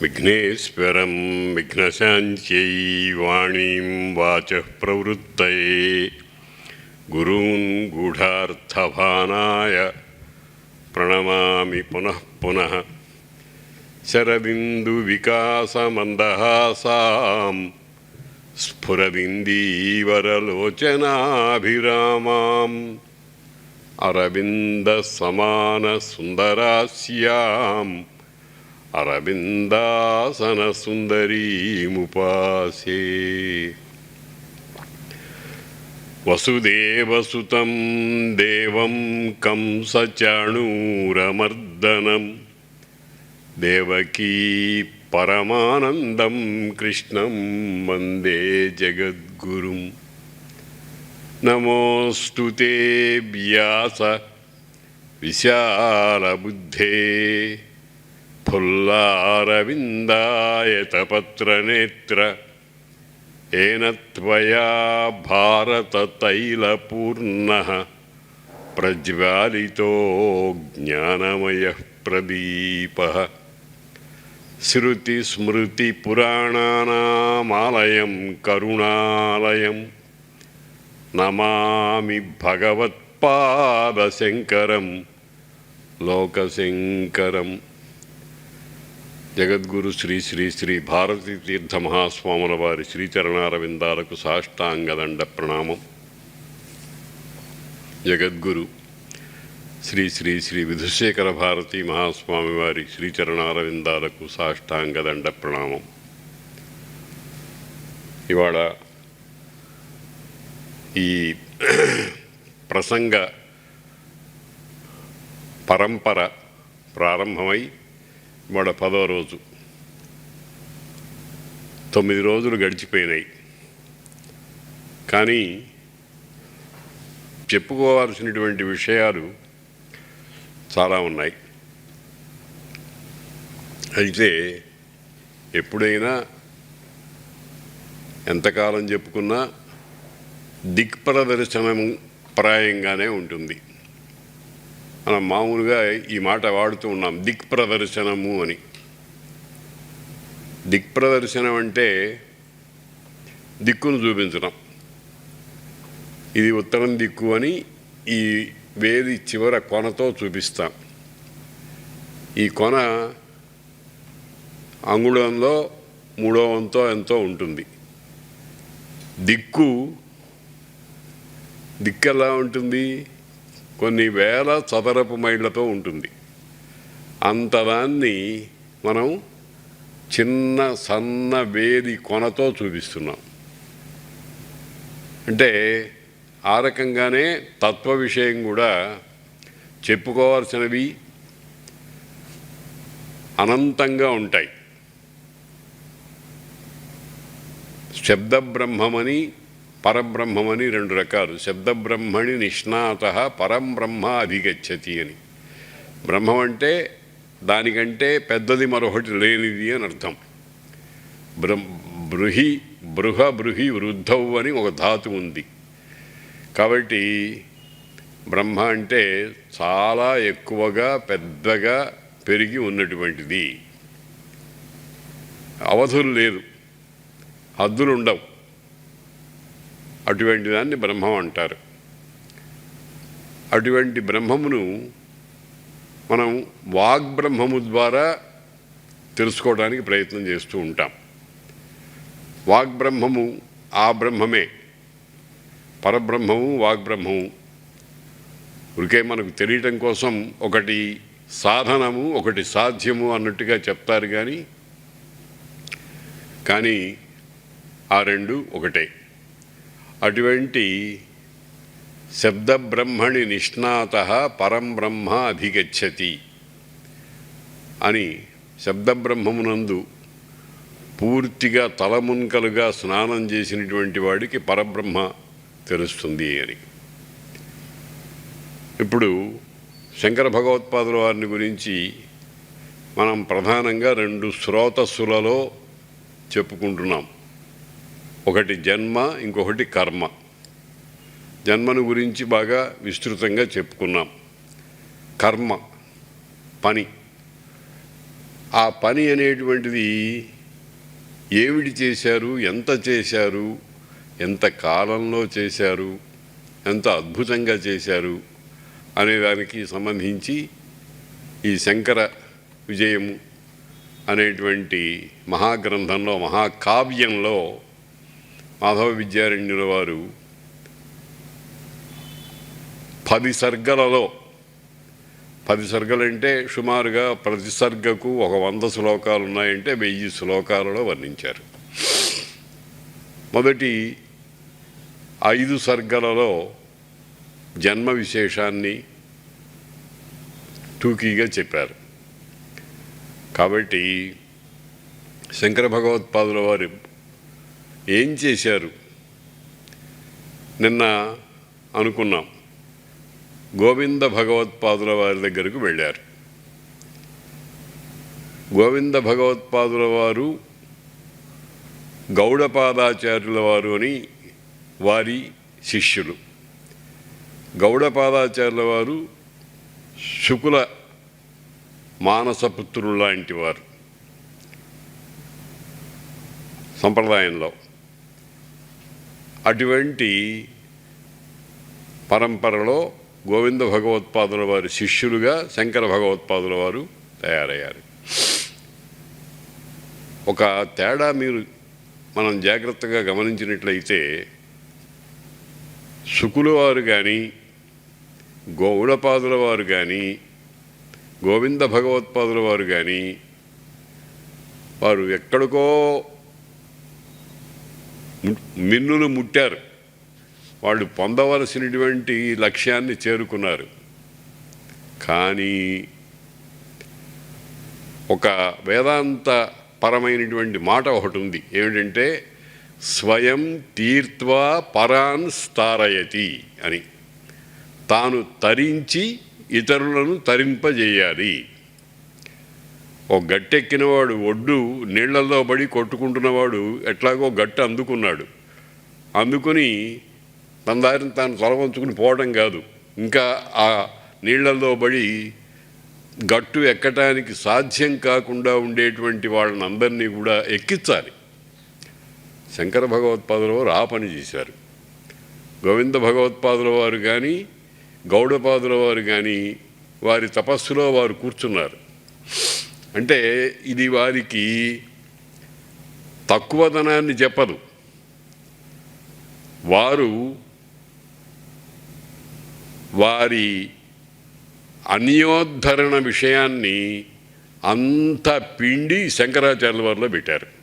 విఘ్నేశ్వరం విఘ్నశాంత్యై వాణీం వాచ ప్రవృత్తయే గురూన్ గూఢార్థభానాయ ప్రణమామి పునః పునః శరదిందువికాసమందహాసాం స్ఫురదిందీవరలోచనాభిరామాం అరవిందసమానసుందరాస్యాం అరవిందాసన సుందరీముపాసే వసుదేవసుతం దేవం కంసచాణూరమర్దనం దేవకీ పరమానందం కృష్ణం వందే జగద్గురుం. నమోస్తు వ్యాస విశాలబుద్ధే. ఫుల్లారవిందాయతపత్రనేత్ర ఏన త్వయా భారతతైలపూర్ణः. ప్రజ్వాలితో జ్ఞానమయः ప్రదీపः. శృతిస్మృతిపురాణానామాలయం కరుణాలయం. నమామి భగవత్పాదశంకరం. లోకశంకరం జగద్గురు శ్రీ శ్రీ శ్రీ భారతీ తీర్థ మహాస్వాముల వారి శ్రీచరణారవిందాలకు సాష్టాంగదండ ప్రణామం. జగద్గురు శ్రీ శ్రీ శ్రీ విధుశేఖర భారతీ మహాస్వామి వారి శ్రీచరణారవిందాలకు సాష్టాంగదండ ప్రణామం. ఇవాళ ఈ ప్రసంగ పరంపర ప్రారంభమై ఇవాళ పదవ రోజు. తొమ్మిది రోజులు గడిచిపోయినాయి. కానీ చెప్పుకోవాల్సినటువంటి విషయాలు చాలా ఉన్నాయి. అయితే ఎప్పుడైనా ఎంతకాలం చెప్పుకున్నా దిక్ప్రదర్శనం ప్రాయంగానే ఉంటుంది. మనం మామూలుగా ఈ మాట వాడుతూ ఉన్నాం దిక్ప్రదర్శనము అని. దిక్ప్రదర్శనం అంటే దిక్కును చూపించడం ఇది ఉత్తరం దిక్కు అని ఈ వేది చివర కొనతో చూపిస్తాం. ఈ కొన అంగుళంలో మూడో వంతో ఎంతో ఉంటుంది. దిక్కు దిక్కు ఎలా ఉంటుంది? కొన్ని వేల చదరపు మైళ్ళతో ఉంటుంది. అంతదాన్ని మనం చిన్న సన్న వేది కొనతో చూపిస్తున్నాం. అంటే ఆ రకంగానే తత్వ విషయం కూడా చెప్పుకోవాల్సినవి అనంతంగా ఉంటాయి. శబ్దబ్రహ్మమని పరబ్రహ్మమని రెండు రకాలు. శబ్దబ్రహ్మణి నిష్ణాత పరం బ్రహ్మ అధిగచ్చతి అని. బ్రహ్మం అంటే దానికంటే పెద్దది మరొకటి లేనిది అని అర్థం. బ్రహ్ బృహి బృహ బృహి వృద్ధవు అని ఒక ధాతు ఉంది. కాబట్టి బ్రహ్మ అంటే చాలా ఎక్కువగా పెద్దగా పెరిగి ఉన్నటువంటిది. అవధులు లేదు. హద్దులు ఉండవు. అటువంటి దాన్ని బ్రహ్మం అంటారు. అటువంటి బ్రహ్మమును మనం వాగ్బ్రహ్మము ద్వారా తెలుసుకోవడానికి ప్రయత్నం చేస్తూ ఉంటాం. వాగ్బ్రహ్మము ఆ బ్రహ్మమే. పరబ్రహ్మము వాగ్బ్రహ్మము ఉరికే మనకు తెలియటం కోసం ఒకటి సాధనము ఒకటి సాధ్యము అన్నట్టుగా చెప్తారు కానీ కానీ ఆ రెండు ఒకటే. అటువంటి శబ్దబ్రహ్మణి నిష్ణాత పరం బ్రహ్మ అధిగచ్చతి అని శబ్దబ్రహ్మమునందు పూర్తిగా తలమున్కలుగా స్నానం చేసినటువంటి వాడికి పరబ్రహ్మ తెలుస్తుంది అని. ఇప్పుడు శంకర భగవత్పాదుల వారిని గురించి మనం ప్రధానంగా రెండు స్రోతస్సులలో చెప్పుకుంటున్నాం. ఒకటి జన్మ ఇంకొకటి కర్మ. జన్మను గురించి బాగా విస్తృతంగా చెప్పుకున్నాం. కర్మ పని. ఆ పని అనేటువంటిది ఏమిటి చేశారు ఎంత చేశారు ఎంత కాలంలో చేశారు ఎంత అద్భుతంగా చేశారు అనేదానికి సంబంధించి ఈ శంకర విజయము అనేటువంటి మహాగ్రంథంలో మహాకావ్యంలో మాధవ విద్యారణ్యుల వారు పది సర్గలలో పది సర్గలంటే సుమారుగా ప్రతి సర్గకు ఒక వంద శ్లోకాలు ఉన్నాయంటే వెయ్యి శ్లోకాలలో వర్ణించారు. మొదటి ఐదు సర్గలలో జన్మ విశేషాన్ని టూకీగా చెప్పారు. కాబట్టి శంకర భగవత్పాదుల వారి ఏం చేశారు? నిన్న అనుకున్నాం. గోవింద భగవత్పాదుల వారి దగ్గరకు వెళ్ళారు. గోవింద భగవత్పాదుల వారు గౌడపాదాచార్యుల వారు అని వారి శిష్యులు. గౌడపాదాచార్యుల వారు శుకుల మానసపుత్రులు లాంటి వారు. సంప్రదాయంలో అటువంటి పరంపరలో గోవింద భగవత్పాదుల వారి శిష్యులుగా శంకర భగవత్పాదుల వారు తయారయ్యారు. ఒక తేడా మీరు మనం జాగ్రత్తగా గమనించినట్లయితే శుకుల వారు కానీ గౌడపాదుల వారు కానీ గోవింద భగవత్పాదుల వారు కానీ వారు ఎక్కడికో మిన్నులు ముట్టారు. వాళ్ళు పొందవలసినటువంటి లక్ష్యాన్ని చేరుకున్నారు. కానీ ఒక వేదాంత పరమైనటువంటి మాట ఒకటి ఉంది. ఏమిటంటే స్వయం తీర్త్వా పరాన్ స్థారయతి అని. తాను తరించి ఇతరులను తరింపజేయాలి. ఓ గట్టెక్కినవాడు ఒడ్డు నీళ్ళలో పడి కొట్టుకుంటున్నవాడు ఎట్లాగో గట్టు అందుకున్నాడు. అందుకుని తన దారిని తాను తొలవంచుకుని పోవడం కాదు. ఇంకా ఆ నీళ్ళలో పడి గట్టు ఎక్కటానికి సాధ్యం కాకుండా ఉండేటువంటి వాళ్ళని అందరినీ కూడా ఎక్కించాలి. శంకర భగవత్పాదుల వారు ఆ పని చేశారు. గోవింద భగవత్పాదుల వారు కానీ గౌడపాదుల వారు కానీ వారి తపస్సులో వారు కూర్చున్నారు. అంటే ఇది వారికి తక్కువదనాన్ని చెప్పదు. వారు వారి అన్యోద్ధరణ విషయాన్ని అంత పిండి శంకరాచార్యుల వారిలో పెట్టారు.